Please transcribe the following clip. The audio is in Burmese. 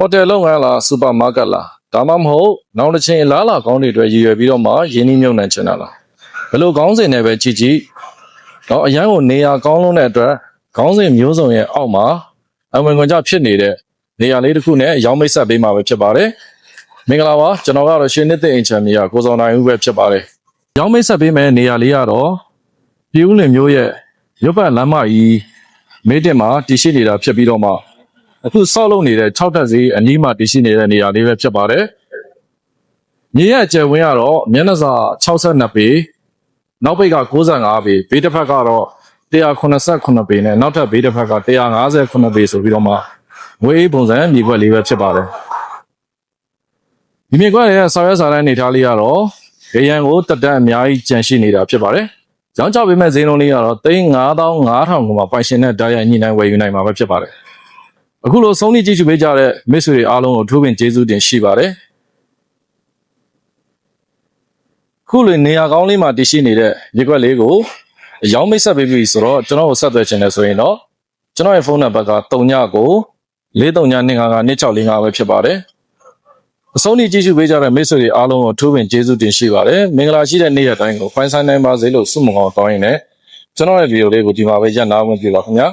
ဟိုတယ်လုပ်ငန်းလားစူပါမားကတ်လားဒါမှမဟုတ်နောက်တစ်ချိန်လားလာကောင်းတွေအတွက်ရည်ရွယ်ပြီးတော့မှရင်းနှီးမြုပ်နှံချင်တာလားဘယ်လိုကောင်းစဉ်နဲ့ပဲကြည့်ကြည့်တော့အရန်ကိုနေရာကောင်းလုံးတဲ့အတွက်ကောင်းစဉ်မျိုးစုံရဲ့အောက်မှာအဝင်ခွင့်ကြဖြစ်နေတဲ့နေရာလေးတစ်ခုနဲ့ရောင်းမိတ်ဆက်ပေးမှာပဲဖြစ်ပါတယ်မင်္ဂလာပါကျွန်တော်ကတော့ရှင်နှစ်သိအင်ချန်မီယာကိုစောနိုင်ဦးပဲဖြစ်ပါတယ်ရောင်းမိတ်ဆက်ပေးမယ့်နေရာလေးကတော့ပြည်ဦးလင်မျိုးရဲ့ရုပ်ပတ်လမ်းမကြီးမေးတင်မှာတည်ရှိနေတာဖြစ်ပြီးတော့မှ အခုဆောက်လုပ်နေတဲ့6တက်စီအနီးမှာတည်ရှိနေတဲ့နေရာလေးပဲဖြစ်ပါတယ်။မြေရဲ့အကျယ်ဝန်းကတော့မျက်နှာစာ62ပေနောက်ဘက်က95ပေဘေးတစ်ဖက်ကတော့189ပေနဲ့နောက်ထပ်ဘေးတစ်ဖက်က158ပေဆိုပြီးတော့မှငွေအေးပုံစံမြေခွက်လေးပဲဖြစ်ပါတယ်။ဒီမြေခွက်ရဲ့ဆောက်ရွက်စာတမ်းနေထားလေးကတော့ရေရန်ကိုတက်တက်အများကြီးကျန်ရှိနေတာဖြစ်ပါတယ်။ကျောင်းချပေးမဲ့ဈေးနှုန်းလေးကတော့3,500ကိုမှပိုင်ရှင်နဲ့ဓာတ်ရိုက်ညှိနှိုင်းဝယ်ယူနိုင်မှာပဲဖြစ်ပါတယ်။ အခုလိုဆုံးဖြတ်ကြည့်ရှုပေးကြတဲ့မိတ်ဆွေတွေအားလုံးကိုအထူးပင်ကျေးဇူးတင်ရှိပါတယ်ခုလိုနေရာကောင်းလေးမှာတည်ရှိနေတဲ့ရေခွက်လေးကိုအရောင်းမိတ်ဆက်ပေးပြီဆိုတော့ကျွန်တော်ကိုဆက်သွယ်ချင်တယ်ဆိုရင်တော့ကျွန်တော်ရဲ့ဖုန်းနံပါတ်က39ကို43952645ပဲဖြစ်ပါတယ်အဆုံးထိကြည့်ရှုပေးကြတဲ့မိတ်ဆွေတွေအားလုံးကိုအထူးပင်ကျေးဇူးတင်ရှိပါတယ်မင်္ဂလာရှိတဲ့နေ့ရက်တိုင်းကိုဖိုင်းဆိုင်နိုင်ပါစေလို့ဆုမွန်ကောင်းတောင်းရင်လည်းကျွန်တော်ရဲ့ဗီဒီယိုလေးကိုဒီမှာပဲရပ်နာဝင်ပြပါခင်ဗျာ